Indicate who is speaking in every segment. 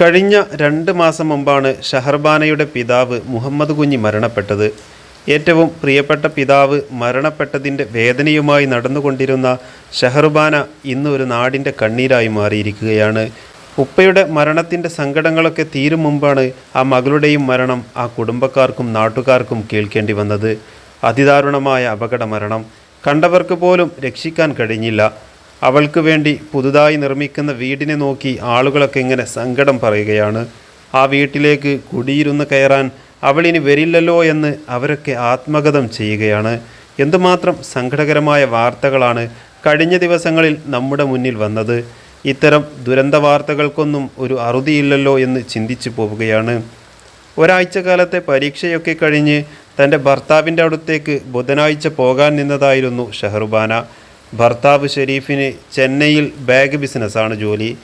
Speaker 1: കഴിഞ്ഞ രണ്ട് മാസം മുമ്പാണ് ഷഹർബാനയുടെ പിതാവ് മുഹമ്മദ് കുഞ്ഞി മരണപ്പെട്ടത്. ഏറ്റവും പ്രിയപ്പെട്ട പിതാവ് മരണപ്പെട്ടതിന്റെ വേദനയുമായി നടന്നുകൊണ്ടിരുന്ന ഷഹർബാന ഇന്ന് ഒരു നാടിന്റെ കണ്ണീരായി മാറിയിരിക്കുകയാണ്. ഉപ്പയുടെ മരണത്തിന്റെ സങ്കടങ്ങളൊക്കെ തീരും മുമ്പാണ് ആ മകളുടെയും മരണം ആ കുടുംബക്കാർക്കും നാട്ടുകാർക്കും കേൾക്കേണ്ടി വന്നത്. അതിദാരുണമായ അപകട മരണം കണ്ടവർക്ക് പോലും രക്ഷിക്കാൻ കഴിഞ്ഞില്ല. അവൾക്ക് വേണ്ടി പുതുതായി നിർമ്മിക്കുന്ന വീടിനെ നോക്കി ആളുകളൊക്കെ ഇങ്ങനെ സങ്കടം പറയുകയാണ്. ആ വീട്ടിലേക്ക് കുടിയിരുന്ന് കയറാൻ അവളിനി വരില്ലല്ലോ എന്ന് അവരൊക്കെ ആത്മഗതം ചെയ്യുകയാണ്. എന്തുമാത്രം സങ്കടകരമായ വാർത്തകളാണ് കഴിഞ്ഞ ദിവസങ്ങളിൽ നമ്മുടെ മുന്നിൽ വന്നത്. ഇത്തരം ദുരന്ത വാർത്തകൾക്കൊന്നും ഒരു അറുതിയില്ലല്ലോ എന്ന് ചിന്തിച്ചു പോവുകയാണ്. ഒരാഴ്ച കാലത്തെ പരീക്ഷയൊക്കെ കഴിഞ്ഞ് തന്റെ ഭർത്താവിന്റെ അടുത്തേക്ക് ബുധനാഴ്ച പോകാൻ നിന്നതായിരുന്നു ഷഹറുബാന. ഭർത്താവ് ഷെരീഫിന് ചെന്നൈയിൽ ബാഗ് ബിസിനസ്സാണ് ജോലി.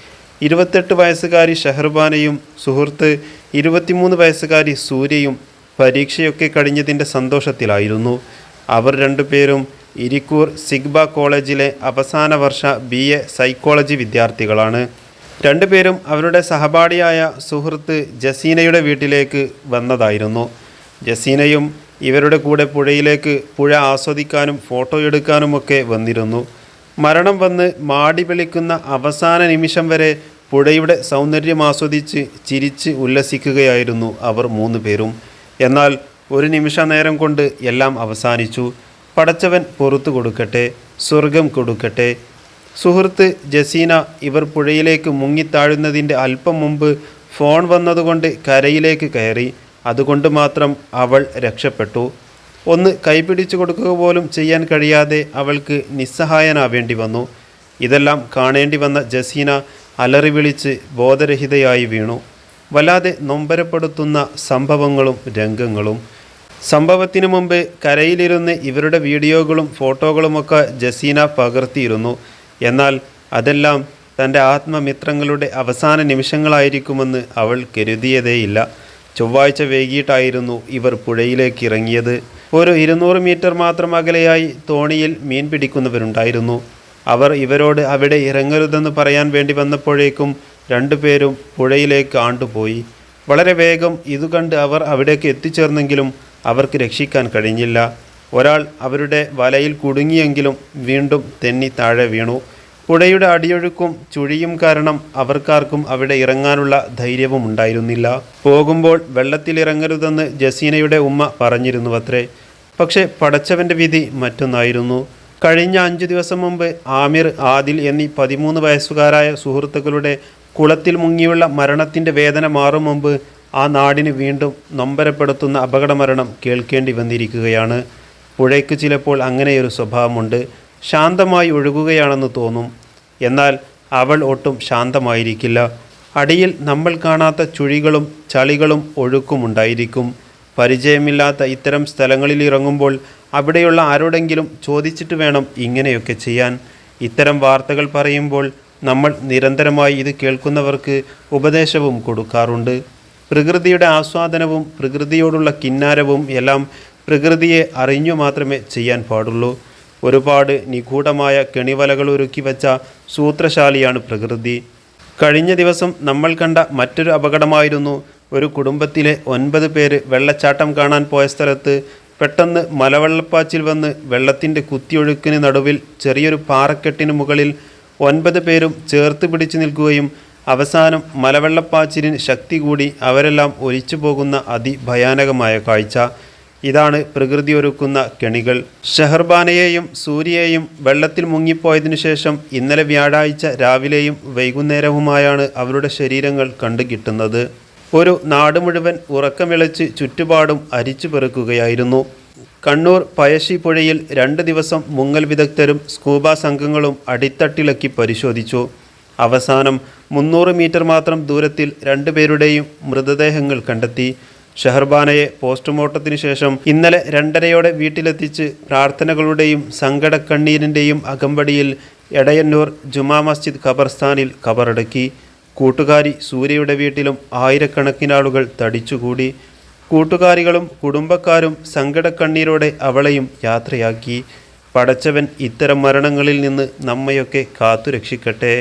Speaker 1: ഇരുപത്തെട്ട് വയസ്സുകാരി ഷഹർബാനയും സുഹൃത്ത് ഇരുപത്തിമൂന്ന് വയസ്സുകാരി സൂര്യയും പരീക്ഷയൊക്കെ കഴിഞ്ഞതിന്റെ സന്തോഷത്തിലായിരുന്നു. അവർ രണ്ടുപേരും ഇരിക്കൂർ സിഗ്ബ കോളേജിലെ അവസാന വർഷ ബി എ സൈക്കോളജി വിദ്യാർത്ഥികളാണ്. രണ്ടുപേരും അവരുടെ സഹപാഠിയായ സുഹൃത്ത് ജസീനയുടെ വീട്ടിലേക്ക് വന്നതായിരുന്നു. ജസീനയും ഇവരുടെ കൂടെ പുഴയിലേക്ക് പുഴ ആസ്വദിക്കാനും ഫോട്ടോ എടുക്കാനുമൊക്കെ വന്നിരുന്നു. മരണം വന്ന് മാടി വിളിക്കുന്ന അവസാന നിമിഷം വരെ പുഴയുടെ സൗന്ദര്യം ആസ്വദിച്ച് ചിരിച്ച് ഉല്ലസിക്കുകയായിരുന്നു അവർ മൂന്ന് പേരും. എന്നാൽ ഒരു നിമിഷ നേരം കൊണ്ട് എല്ലാം അവസാനിച്ചു. പടച്ചവൻ പുറത്തു കൊടുക്കട്ടെ സ്വർഗം കൊടുക്കട്ടെ. സുഹൃത്ത് ജസീന ഇവർ പുഴയിലേക്ക് മുങ്ങിത്താഴുന്നതിന്റെ അല്പം മുമ്പ് ഫോൺ വന്നതുകൊണ്ട് കരയിലേക്ക് കയറി. അതുകൊണ്ട് മാത്രം അവൾ രക്ഷപ്പെട്ടു. ഒന്ന് കൈപിടിച്ചു കൊടുക്കുക പോലും ചെയ്യാൻ കഴിയാതെ അവൾക്ക് നിസ്സഹായനാവേണ്ടി വന്നു. ഇതെല്ലാം കാണേണ്ടി വന്ന ജസീന അലറി വിളിച്ച് ബോധരഹിതയായി വീണു. വല്ലാതെ നൊമ്പരപ്പെടുത്തുന്ന സംഭവങ്ങളും രംഗങ്ങളും. സംഭവത്തിനു മുമ്പ് കരയിലിരുന്ന് ഇവരുടെ വീഡിയോകളും ഫോട്ടോകളുമൊക്കെ ജസീന പകർത്തിയിരുന്നു. എന്നാൽ അതെല്ലാം തന്റെ ആത്മമിത്രങ്ങളുടെ അവസാന നിമിഷങ്ങളായിരിക്കുമെന്ന് അവൾ കരുതിയതേയില്ല. ചൊവ്വാഴ്ച വൈകിട്ടായിരുന്നു ഇവർ പുഴയിലേക്ക് ഇറങ്ങിയത്. ഒരു ഇരുന്നൂറ് മീറ്റർ മാത്രം അകലെയായി തോണിയിൽ മീൻ പിടിക്കുന്നവരുണ്ടായിരുന്നു. അവർ ഇവരോട് അവിടെ ഇറങ്ങരുതെന്ന് പറയാൻ വേണ്ടി വന്നപ്പോഴേക്കും രണ്ടുപേരും പുഴയിലേക്ക് ആണ്ടുപോയി. വളരെ വേഗം ഇത് കണ്ട് അവർ അവിടേക്ക് എത്തിച്ചേർന്നെങ്കിലും അവർക്ക് രക്ഷിക്കാൻ കഴിഞ്ഞില്ല. ഒരാൾ അവരുടെ വലയിൽ കുടുങ്ങിയെങ്കിലും വീണ്ടും തെന്നി താഴെ വീണു. പുഴയുടെ അടിയൊഴുക്കും ചുഴിയും കാരണം അവർക്കാർക്കും അവിടെ ഇറങ്ങാനുള്ള ധൈര്യവും ഉണ്ടായിരുന്നില്ല. പോകുമ്പോൾ വെള്ളത്തിലിറങ്ങരുതെന്ന് ജസീനയുടെ ഉമ്മ പറഞ്ഞിരുന്നുവത്രേ. പക്ഷേ പടച്ചവന്റെ വിധി മറ്റൊന്നായിരുന്നു. കഴിഞ്ഞ അഞ്ചു ദിവസം മുമ്പ് ആമിർ ആദിൽ എന്നീ പതിമൂന്ന് വയസ്സുകാരായ സുഹൃത്തുക്കളുടെ കുളത്തിൽ മുങ്ങിയുള്ള മരണത്തിന്റെ വേദന മാറും മുമ്പ് ആ നാടിന് വീണ്ടും നൊമ്പരപ്പെടുത്തുന്ന അപകടമരണം കേൾക്കേണ്ടി വന്നിരിക്കുകയാണ്. പുഴയ്ക്ക് ചിലപ്പോൾ അങ്ങനെയൊരു സ്വഭാവമുണ്ട്. ശാന്തമായി ഒഴുകുകയാണെന്ന് തോന്നും. എന്നാൽ അവൾ ഒട്ടും ശാന്തമായിരിക്കില്ല. അടിയിൽ നമ്മൾ കാണാത്ത ചുഴികളും ചളികളും ഒഴുക്കുമുണ്ടായിരിക്കും. പരിചയമില്ലാത്ത ഇത്തരം സ്ഥലങ്ങളിൽ ഇറങ്ങുമ്പോൾ അവിടെയുള്ള ആരോടെങ്കിലും ചോദിച്ചിട്ട് വേണം ഇങ്ങനെയൊക്കെ ചെയ്യാൻ. ഇത്തരം വാർത്തകൾ പറയുമ്പോൾ നമ്മൾ നിരന്തരമായി ഇത് കേൾക്കുന്നവർക്ക് ഉപദേശവും കൊടുക്കാറുണ്ട്. പ്രകൃതിയുടെ ആസ്വാദനവും പ്രകൃതിയോടുള്ള കിന്നാരവും എല്ലാം പ്രകൃതിയെ അറിഞ്ഞു മാത്രമേ ചെയ്യാൻ പാടുള്ളൂ. ഒരുപാട് നിഗൂഢമായ കെണിവലകൾ ഒരുക്കി വെച്ച സൂത്രശാലിയാണ് പ്രകൃതി. കഴിഞ്ഞ ദിവസം നമ്മൾ കണ്ട മറ്റൊരു അപകടമായിരുന്നു. ഒരു കുടുംബത്തിലെ ഒൻപത് പേര് വെള്ളച്ചാട്ടം കാണാൻ പോയ സ്ഥലത്ത് പെട്ടെന്ന് മലവെള്ളപ്പാച്ചിൽ വന്ന് വെള്ളത്തിന്റെ കുത്തിയൊഴുക്കിന് നടുവിൽ ചെറിയൊരു പാറക്കെട്ടിന് മുകളിൽ ഒൻപത് പേരും ചേർത്ത് പിടിച്ചു നിൽക്കുകയും അവസാനം മലവെള്ളപ്പാച്ചിലിന് ശക്തി കൂടി അവരെല്ലാം ഒലിച്ചു പോകുന്ന അതിഭയാനകമായ കാഴ്ച. ഇതാണ് പ്രകൃതി ഒരുക്കുന്ന കെണികൾ. ഷെഹർബാനയെയും സൂര്യയെയും വെള്ളത്തിൽ മുങ്ങിപ്പോയതിനു ശേഷം ഇന്നലെ വ്യാഴാഴ്ച രാവിലെയും വൈകുന്നേരവുമായാണ് അവരുടെ ശരീരങ്ങൾ കണ്ടുകിട്ടുന്നത് ഒരു നാട് മുഴുവൻ ഉറക്കമിളച്ച് ചുറ്റുപാടും അരിച്ചു പെറുക്കുകയായിരുന്നു. കണ്ണൂർ പയശ്ശി പുഴയിൽ രണ്ട് ദിവസം മുങ്ങൽ വിദഗ്ധരും സ്കൂബ സംഘങ്ങളും അടിത്തട്ടിലക്കി പരിശോധിച്ചു. അവസാനം മുന്നൂറ് മീറ്റർ മാത്രം ദൂരത്തിൽ രണ്ടുപേരുടെയും മൃതദേഹങ്ങൾ കണ്ടെത്തി. ഷഹർബാനയെ പോസ്റ്റ്മോർട്ടത്തിന് ശേഷം ഇന്നലെ രണ്ടരയോടെ വീട്ടിലെത്തിച്ച് പ്രാർത്ഥനകളുടെയും സങ്കടക്കണ്ണീരിന്റെയും അകമ്പടിയിൽ എടയന്നൂർ ജുമാ മസ്ജിദ് ഖബർസ്ഥാനിൽ ഖബറടക്കി കൂട്ടുകാരി സൂര്യയുടെ വീട്ടിലും ആയിരക്കണക്കിനാളുകൾ തടിച്ചുകൂടി. കൂട്ടുകാരികളും കുടുംബക്കാരും സങ്കടക്കണ്ണീരോടെ അവളെയും യാത്രയാക്കി. പടച്ചവൻ ഇത്തരം മരണങ്ങളിൽ നിന്ന് നമ്മയൊക്കെ കാത്തുരക്ഷിക്കട്ടെ.